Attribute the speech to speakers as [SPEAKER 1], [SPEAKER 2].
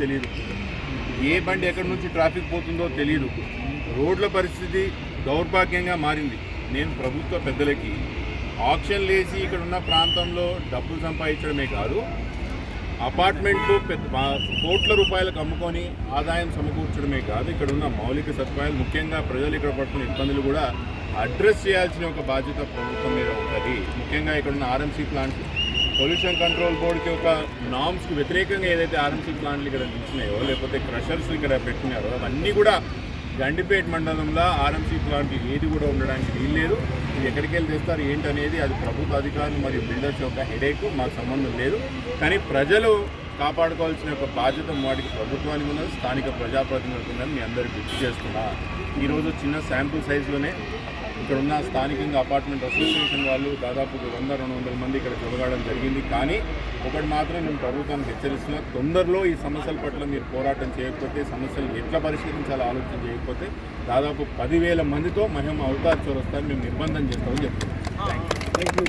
[SPEAKER 1] తెలియదు ఏ బండి ఎక్కడి నుంచి ట్రాఫిక్ పోతుందో తెలియదు రోడ్ల పరిస్థితి దౌర్భాగ్యంగా మారింది. నేను ప్రభుత్వ పెద్దలకి ఆప్షన్లు వేసి ఇక్కడ ఉన్న ప్రాంతంలో డబ్బులు సంపాదించడమే కాదు అపార్ట్మెంట్లు పెద్ద కోట్ల రూపాయలకు అమ్ముకొని ఆదాయం సమకూర్చడమే కాదు ఇక్కడ ఉన్న మౌలిక సదుపాయాలు ముఖ్యంగా ప్రజలు ఇక్కడ పడుతున్న ఇబ్బందులు కూడా అడ్రస్ చేయాల్సిన ఒక బాధ్యత ప్రభుత్వం మీద ఉంటుంది ముఖ్యంగా ఇక్కడ ఉన్న ఆర్ఎంసీ ప్లాంట్ పొల్యూషన్ కంట్రోల్ బోర్డుకి ఒక నామ్స్కి వ్యతిరేకంగా ఏదైతే ఆర్ఎంసీ ప్లాంట్లు ఇక్కడ నిలిచినాయో లేకపోతే క్రషర్స్ ఇక్కడ పెట్టినారో అవన్నీ కూడా గండిపేట మండలంలో ఆర్ఎంసీ ప్లాంట్లు ఏది కూడా ఉండడానికి వీల్లేదు. ఇది ఎక్కడికి వెళ్ళి తెస్తారు ఏంటనేది అది ప్రభుత్వ అధికారులు మరియు బిల్డర్స్ యొక్క హెడేక్ మాకు సంబంధం లేదు. కానీ ప్రజలు కాపాడుకోవాల్సిన ఒక బాధ్యత వాటికి ప్రభుత్వానికి ఉన్నది స్థానిక ప్రజాప్రతినిధులకు ఉందని మీ అందరికీ గుర్తు చేస్తున్నా. ఈరోజు చిన్న శాంపుల్ సైజులోనే ఇక్కడ ఉన్న స్థానికంగా అపార్ట్మెంట్ అసోసియేషన్ వాళ్ళు దాదాపు ఒక వంద రెండు వందల మంది ఇక్కడ జరగడం జరిగింది. కానీ ఒకటి మాత్రం నేను ప్రభుత్వానికి హెచ్చరిస్తున్నా తొందరలో ఈ సమస్యల పట్ల మీరు పోరాటం చేయకపోతే సమస్యలు ఎట్లా పరిష్కరించాలో ఆలోచన చేయకపోతే దాదాపు పదివేల మందితో మహిమ అవతార్ చౌరస్తాన్ని మేము నిర్బంధం చేస్తామని చెప్తున్నాం. Thank you